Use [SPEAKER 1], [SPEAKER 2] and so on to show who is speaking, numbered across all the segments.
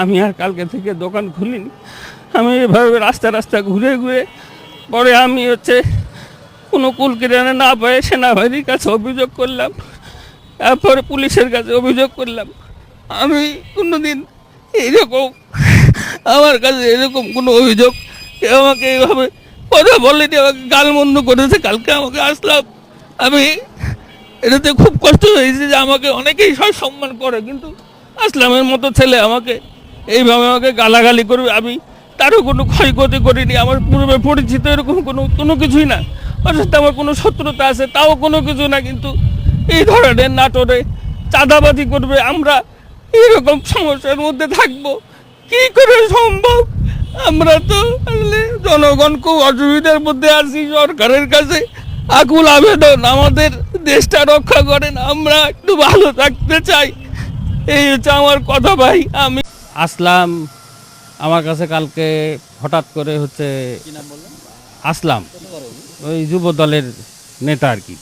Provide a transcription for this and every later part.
[SPEAKER 1] আমি আর কালকে থেকে দোকান খুলিনি। আমি এভাবে রাস্তা রাস্তা ঘুরে ঘুরে, পরে আমি হচ্ছে কোনো কুল কিরানা না পেয়ে সেনাবাহিনীর কাছে অভিযোগ করলাম, তারপরে পুলিশের কাছে অভিযোগ করলাম, আমি কোনোদিন এইরকম আমার কাছে এরকম কোনো অভিযোগ কেউ আমাকে এইভাবে কথা বলেনি, আমাকে গালমন্দ করেছে, কালকে আমাকে আসলাম। আমি এটাতে খুব কষ্ট হয়েছে যে আমাকে অনেকেই সব সম্মান করে, কিন্তু আসলামের মতো ছেলে আমাকে এইভাবে আমাকে গালাগালি করবে, আমি তারও কোনো ক্ষয়ক্ষতি করিনি, আমার পূর্বে পরিচিত এরকম কোনো কোনো কিছুই না। সাথে আমার কোনো শত্রুতা আছে, তাও কোনো কিছু না, কিন্তু এই ধরনের নাটোরে চাঁদাবাজি করবে, আমরা এরকম সমস্যার মধ্যে থাকব। কি করে সম্ভব? আমরা তো জনগণ খুব অসুবিধার মধ্যে আছি, সরকারের কাছে আকুল আবেদন, আমাদের দেশটা রক্ষা করেন, আমরা একটু ভালো থাকতে চাই। এই হচ্ছে আমার কথা ভাই, আমি আসলাম। আমার কাছে কালকে হঠাৎ করে হচ্ছে আসলাম। ওই যুব দলের নেতা আর কি।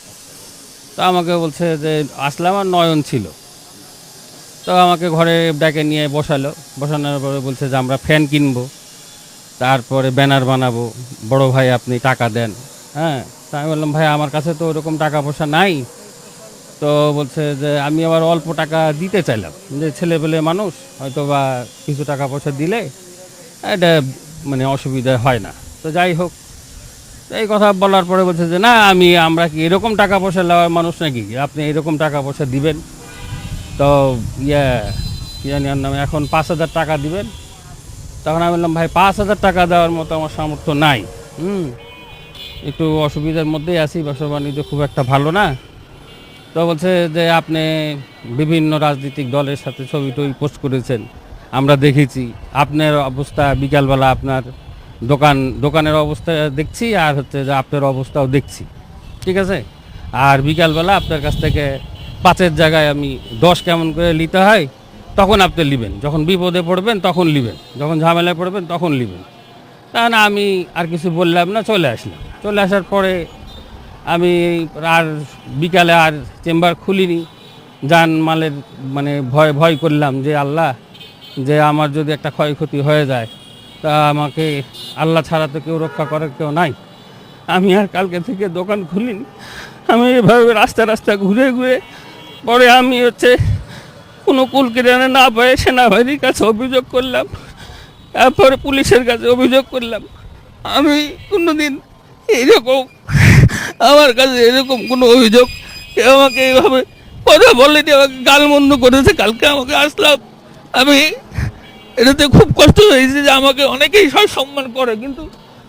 [SPEAKER 1] তো আমাকে বলছে যে আসলাম আর নয়ন ছিল। তো আমাকে ঘরে ডেকে নিয়ে বসালো। বসানোর পরে বলছে যে আমরা ফ্যান কিনবো তারপরে ব্যানার বানাবো। বড় ভাই আপনি টাকা দেন। হ্যাঁ তা আমি বললাম ভাই আমার কাছে তো ওরকম টাকা পয়সা নাই। তো বলছে যে আমি আবার অল্প টাকা দিতে চাইলাম। যে ছেলে পেলে মানুষ হয়তো বা কিছু টাকা পয়সা দিলে এটা মানে অসুবিধা হয় না। তো যাই হোক, এই কথা বলার পরে বলছে যে, না, আমি, আমরা কি এরকম টাকা পয়সা নেওয়ার মানুষ নাকি? আপনি এরকম টাকা পয়সা দিবেন? তো ইয়ে কি জানি ওর নামে এখন পাঁচ হাজার টাকা দিবেন। তখন আমি বললাম, ভাই, পাঁচ হাজার টাকা দেওয়ার মতো আমার সামর্থ্য নাই। হুম, একটু অসুবিধার মধ্যেই আছি ব্যবসা বাণিজ্য খুব একটা ভালো না। তো বলছে যে আপনি বিভিন্ন রাজনৈতিক দলের সাথে ছবি টবি পোস্ট করেছেন, আমরা দেখেছি। আপনার অবস্থা, বিকালবেলা আপনার দোকান, দোকানের অবস্থা দেখছি আর হচ্ছে যে আপনার অবস্থাও দেখছি। ঠিক আছে? আর বিকালবেলা আপনার কাছ থেকে পাঁচের জায়গায় আমি দশ কেমন করে নিতে হয়, তখন আপনি নেবেন। যখন বিপদে পড়বেন, তখন নেবেন। যখন ঝামেলায় পড়বেন, তখন নেবেন। তা না, আমি আর কিছু বললাম না, চলে আসলাম। চলে আসার পরে আমি আর বিকালে আর চেম্বার খুলিনি। যান মালের মানে ভয় ভয় করলাম যে আল্লাহ, যে আমার যদি একটা ক্ষয়ক্ষতি হয়ে যায়, তা আমাকে আল্লাহ ছাড়া তো কেউ রক্ষা করার কেউ নাই। আমি আর কালকে থেকে দোকান খুলিনি। আমি এভাবে রাস্তা রাস্তা ঘুরে ঘুরে, পরে আমি হচ্ছে কোনো কুল কিরানা না পেয়ে সেনাবাহিনীর কাছে অভিযোগ করলাম। তারপরে পুলিশের কাছে অভিযোগ করলাম। আমি কোনো কোনোদিন এইরকম আমার কাছে এরকম কোনো অভিযোগ কেউ আমাকে এইভাবে কথা বলেনি, আমাকে গালমন্দ করেছে, কালকে আমাকে আসলাম। আমি এটাতে খুব কষ্ট হয়েছে যে আমাকে অনেকেই সব সম্মান করে, কিন্তু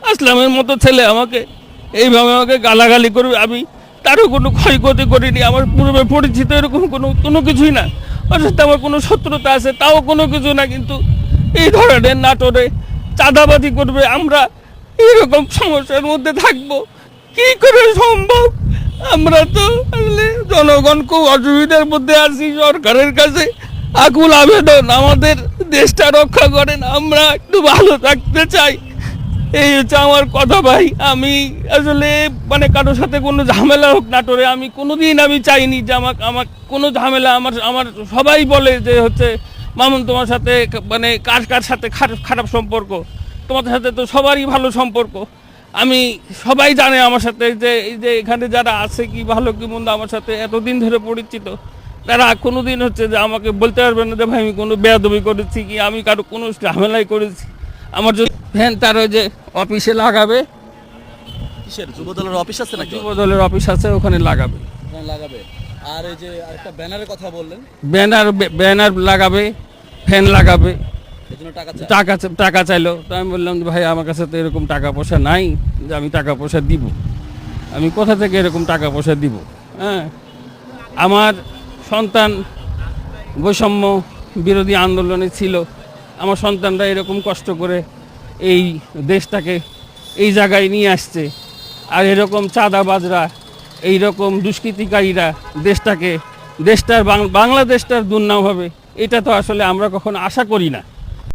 [SPEAKER 1] আসলামের মতো ছেলে আমাকে এইভাবে আমাকে গালাগালি করবে, আমি তারও কোনো ক্ষয়ক্ষতি করিনি, আমার পূর্বে পরিচিত এরকম কোনো কোনো কিছুই না। সাথে আমার কোনো শত্রুতা আছে, তাও কোনো কিছু না, কিন্তু এই ধরনের নাটরে চাঁদাবাজি করবে, আমরা এরকম সমস্যার মধ্যে থাকব। কি করে সম্ভব? আমরা তো আসলে জনগণ খুব অসুবিধার মধ্যে আছি, সরকারের কাছে আকুল আবেদন, আমাদের দেশটা রক্ষা করেন, আমরা একটু ভালো থাকতে চাই। এই হচ্ছে আমার কথা ভাই, আমি আসলে মানে কারোর সাথে কোনো ঝামেলা হোক নাটোরে আমি কোনোদিন আমি চাইনি যে আমাকে আমার কোনো ঝামেলা, আমার আমার সবাই বলে যে হচ্ছে, মামুন, তোমার সাথে মানে কার কার সাথে খারাপ খারাপ সম্পর্ক? তোমাদের সাথে তো সবারই ভালো সম্পর্ক। আমি সবাই জানে আমার সাথে যে এই যে এখানে যারা আছে কি ভালো কি মন্দ আমার সাথে এতদিন ধরে পরিচিত তারা কোনো দিন হচ্ছে যে আমাকে বলতে পারবে না যে ভাই আমি কোনো বেয়াদবি করেছি কি আমি কারও কোনো ঝামেলাই করেছি। আমার যদি ফ্যান তার ওই যে অফিসে লাগাবে।
[SPEAKER 2] কিসের? যুব দলের অফিস আছে নাকি?
[SPEAKER 1] যুব দলের অফিস আছে ওখানে লাগাবে।
[SPEAKER 2] লাগাবে। আর এই যে একটা ব্যানারের কথা বললেন।
[SPEAKER 1] ব্যানার ব্যানার লাগাবে ফ্যান লাগাবে।
[SPEAKER 2] টাকা
[SPEAKER 1] টাকা চাইলো। তো আমি বললাম ভাই, আমার কাছে তো এরকম টাকা পয়সা নাই যে আমি টাকা পয়সা দিব। আমি কোথা থেকে এরকম টাকা পয়সা দিব? হ্যাঁ? আমার সন্তান বৈষম্য বিরোধী আন্দোলনে ছিল। আমার সন্তানরা এরকম কষ্ট করে এই দেশটাকে এই জায়গায় নিয়ে আসছে। আর এরকম চাঁদাবাজরা, এইরকম দুষ্কৃতিকারীরা দেশটাকে, দেশটার বাংলাদেশটার দুর্নাম হবে। এটা তো আসলে আমরা কখনো আশা করি না।